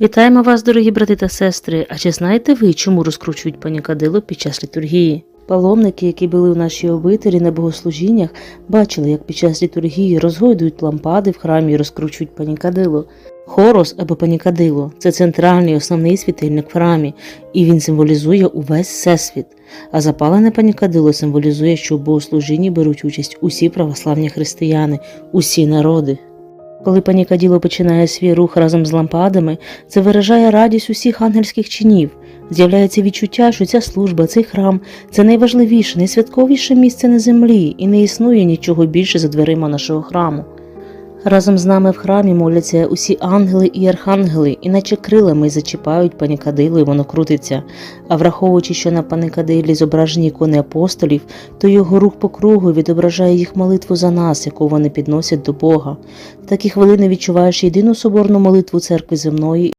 Вітаємо вас, дорогі брати та сестри. А чи знаєте ви, чому розкручують панікадило під час літургії? Паломники, які були у нашій обителі на богослужіннях, бачили, як під час літургії розгойдують лампади в храмі і розкручують панікадило. Хорос або панікадило це центральний основний світильник в храмі, і він символізує увесь всесвіт. А запалене панікадило символізує, що у богослужінні беруть участь усі православні християни, усі народи. Коли панікаділо починає свій рух разом з лампадами, це виражає радість усіх ангельських чинів. З'являється відчуття, що ця служба, цей храм це найважливіше, найсвятковіше місце на землі, і не існує нічого більше за дверима нашого храму. Разом з нами в храмі моляться усі ангели і архангели, іначе крилами зачіпають панікадило, і воно крутиться. А враховуючи, що на панікадилі зображені ікони апостолів, то його рух по кругу відображає їх молитву за нас, яку вони підносять до Бога. В такі хвилини відчуваєш єдину соборну молитву церкви земної